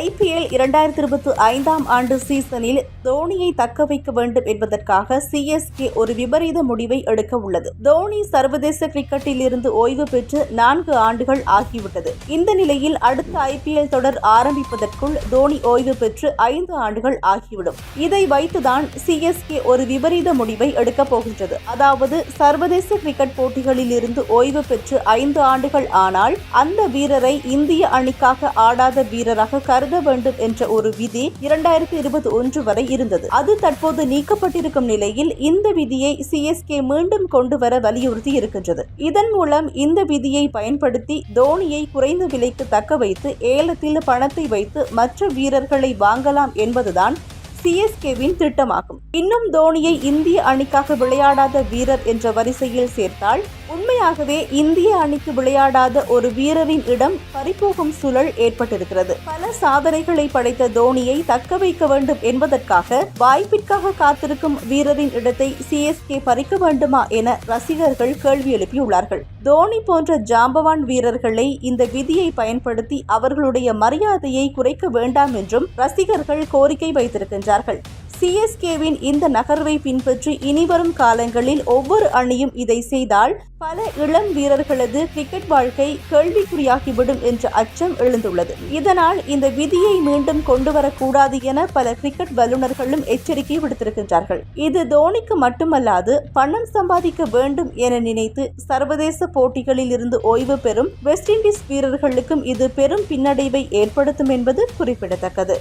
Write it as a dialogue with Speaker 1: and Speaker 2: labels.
Speaker 1: IPL இரண்டாயிரத்தி இருபத்தி ஐந்தாம் ஆண்டு சீசனில் தோனியை தக்க வைக்க வேண்டும் என்பதற்காக சிஎஸ்கே ஒரு விபரீத முடிவை எடுக்க உள்ளது தோனி சர்வதேச கிரிக்கெட்டில் இருந்து ஓய்வு பெற்று நான்கு ஆண்டுகள் ஆகிவிட்டது இந்த நிலையில் அடுத்த ஐபிஎல் தொடர் ஆரம்பிப்பதற்குள் தோனி ஓய்வு பெற்று ஐந்து ஆண்டுகள் ஆகிவிடும் இதை வைத்துதான் சிஎஸ்கே ஒரு விபரீத முடிவை எடுக்கப் போகின்றது அதாவது சர்வதேச கிரிக்கெட் போட்டிகளில் இருந்து ஓய்வு பெற்று ஐந்து ஆண்டுகள் ஆனால் அந்த வீரரை இந்திய அணிக்காக ஆடாத வீரராக கருத வேண்டும் என்ற ஒரு விதி இரண்டாயிரத்தி இருபத்தி ஒன்று வரை இருந்தது அது தற்போது நீக்கப்பட்டிருக்கும் நிலையில் இந்த விதியை சிஎஸ்கே மீண்டும் கொண்டு வர வலியுறுத்தி இருக்கின்றது இதன் மூலம் இந்த விதியை பயன்படுத்தி தோனியை குறைந்த விலைக்கு தக்க வைத்து ஏலத்தில் பணத்தை வைத்து மற்ற வீரர்களை வாங்கலாம் என்பதுதான் சிஎஸ்கேவின் திட்டமாகும் இன்னும் தோனியை இந்திய அணிக்காக விளையாடாத வீரர் என்ற வரிசையில் சேர்த்தால் உண்மையாகவே இந்திய அணிக்கு விளையாடாத ஒரு வீரரின் இடம் பறிபோகும் சூழல் ஏற்பட்டிருக்கிறது பல சாதனைகளை படைத்த தோனியை தக்க வைக்க வேண்டும் என்பதற்காக வாய்ப்பிற்காக காத்திருக்கும் வீரரின் இடத்தை சிஎஸ்கே பறிக்க வேண்டுமா என ரசிகர்கள் கேள்வி எழுப்பியுள்ளார்கள் தோனி போன்ற ஜாம்பவான் வீரர்களை இந்த விதியை பயன்படுத்தி அவர்களுடைய மரியாதையை குறைக்க வேண்டாம் என்றும் ரசிகர்கள் கோரிக்கை வைத்திருக்கின்றனர் என்றார்கள் சிஎஸ்கேவின் இந்த நகர்வை பின்பற்றி இனிவரும் காலங்களில் ஒவ்வொரு அணியும் இதை செய்தால் பல இளம் வீரர்களது கிரிக்கெட் வாழ்க்கை கேள்விக்குறியாகிவிடும் என்ற அச்சம் எழுந்துள்ளது இதனால் இந்த விதியை மீண்டும் கொண்டு வரக்கூடாது என பல கிரிக்கெட் வல்லுநர்களும் எச்சரிக்கை விடுத்திருக்கின்றார்கள் இது தோனிக்கு மட்டுமல்லாது பணம் சம்பாதிக்க வேண்டும் என நினைத்து சர்வதேச போட்டிகளில் இருந்து ஓய்வு பெறும் வெஸ்ட் இண்டீஸ் வீரர்களுக்கும் இது பெரும் பின்னடைவை ஏற்படுத்தும் என்பது குறிப்பிடத்தக்கது